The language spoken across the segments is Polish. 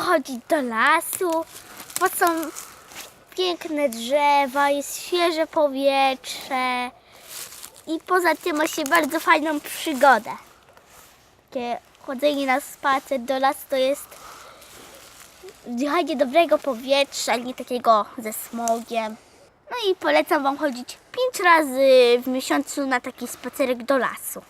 chodzić do lasu, bo są piękne drzewa, jest świeże powietrze i poza tym ma się bardzo fajną przygodę. Takie chodzenie na spacer do lasu to jest wdychanie dobrego powietrza, nie takiego ze smogiem. No i polecam Wam chodzić pięć razy w miesiącu na taki spacerek do lasu.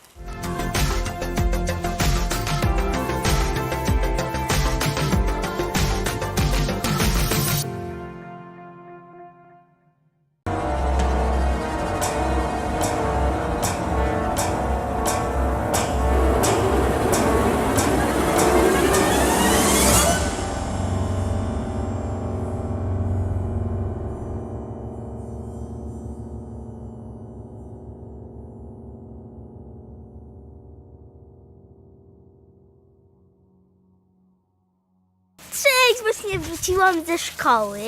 Cześć, właśnie wróciłam ze szkoły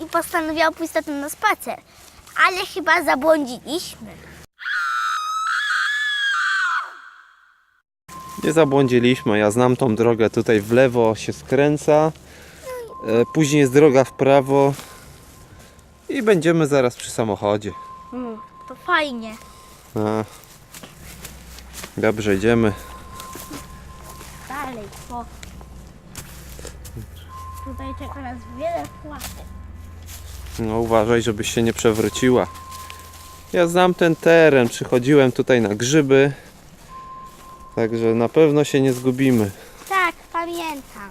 i postanowiłam pójść z na spacer, ale chyba zabłądziliśmy. Nie zabłądziliśmy, ja znam tą drogę. Tutaj w lewo się skręca, e, później jest droga w prawo i będziemy zaraz przy samochodzie. Mm, to fajnie. A. Dobrze, idziemy. Dalej, po. Czeka nas wiele płatek. No uważaj, żebyś się nie przewróciła. Ja znam ten teren, przychodziłem tutaj na grzyby. Także na pewno się nie zgubimy. Tak, pamiętam.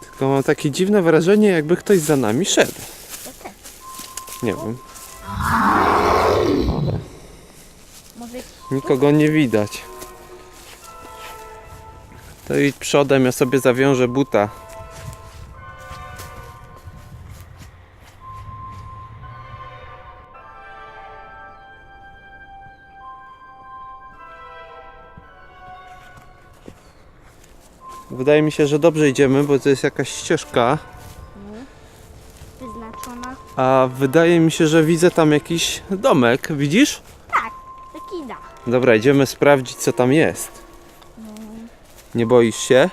Tylko mam takie dziwne wrażenie, jakby ktoś za nami szedł. Ja też. Nie wiem, Może nikogo nie widać. To idź przodem, ja sobie zawiążę buta. Wydaje mi się, że dobrze idziemy, bo to jest jakaś ścieżka. wyznaczona. A wydaje mi się, że widzę tam jakiś domek. Widzisz? Tak, taki da. Dobra, idziemy sprawdzić, co tam jest. Nie boisz się?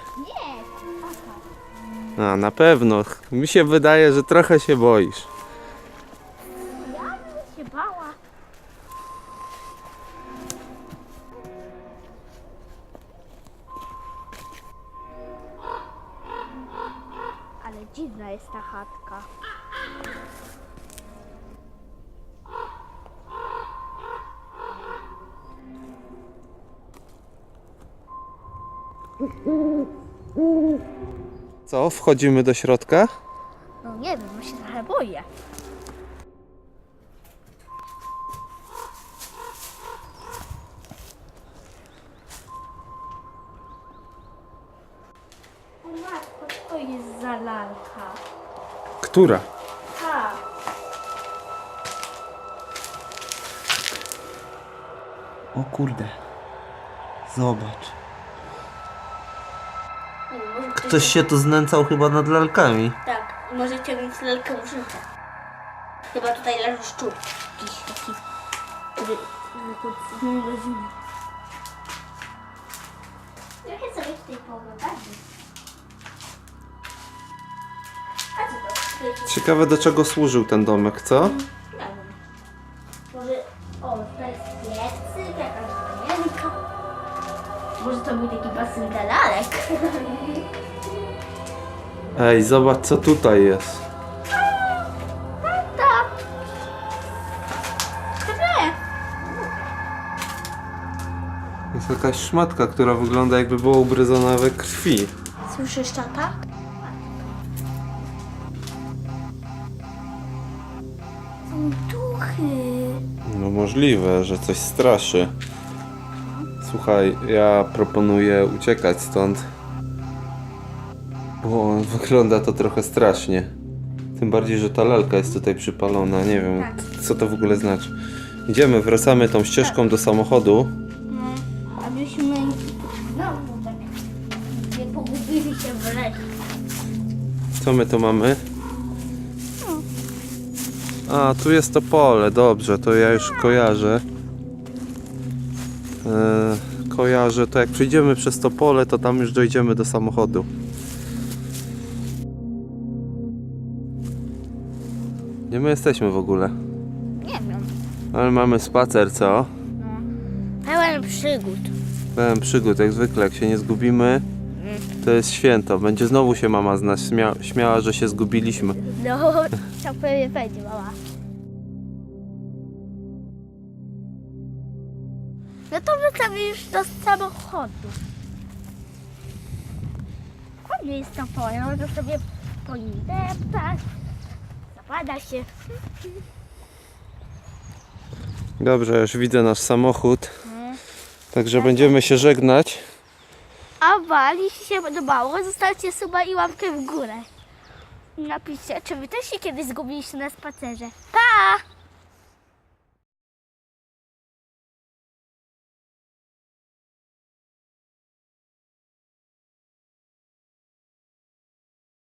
Nie, A, na pewno. Mi się wydaje, że trochę się boisz. Dziwna jest ta chatka. Co, wchodzimy do środka? No nie wiem, bo się trochę boję. O matko, co to jest za lalka? Która? Tak. O kurde. Zobacz. Ktoś się tu znęcał chyba nad lalkami. Tak, może ciągnąć lalkę w życie. Chyba tutaj leży szczur. Jakiś taki, który rodziny. Trochę sobie tutaj pooglądamy. Ciekawe do czego służył ten domek, co? Może, o, to jest piecyk, jakaś panienka. Może to był taki basen dla lalek. Ej, zobacz co tutaj jest. Tata! Tata! Jest jakaś szmatka, która wygląda jakby była ubryzona we krwi. Słyszysz tata? Duchy. No możliwe, że coś straszy. Słuchaj, ja proponuję uciekać stąd. Bo wygląda to trochę strasznie. Tym bardziej, że ta lalka jest tutaj przypalona. Nie wiem, Tak. co to w ogóle znaczy. Idziemy, wracamy tą ścieżką do samochodu. No, abyśmy znowu tak nie pogubili się w lesie. Co my tu mamy? A, tu jest to pole, dobrze, to ja już kojarzę. E, kojarzę, to jak przejdziemy przez to pole, to tam już dojdziemy do samochodu. Gdzie my jesteśmy w ogóle? Nie wiem. Ale mamy spacer, co? No. Pełen przygód. Pełen przygód, jak zwykle, jak się nie zgubimy, to jest święto. Będzie znowu się mama z nas śmia śmiała, że się zgubiliśmy. No, tak pewnie będzie, mama. No to wracamy już do samochodu. Fajnie jest to pole, można sobie po nim deptać. Zapada się. Dobrze, już widzę nasz samochód. Także będziemy się żegnać. A wam, jeśli się podobało, zostawcie suba i łapkę w górę. Napiszcie, czy wy też się kiedyś zgubiliście na spacerze. Pa!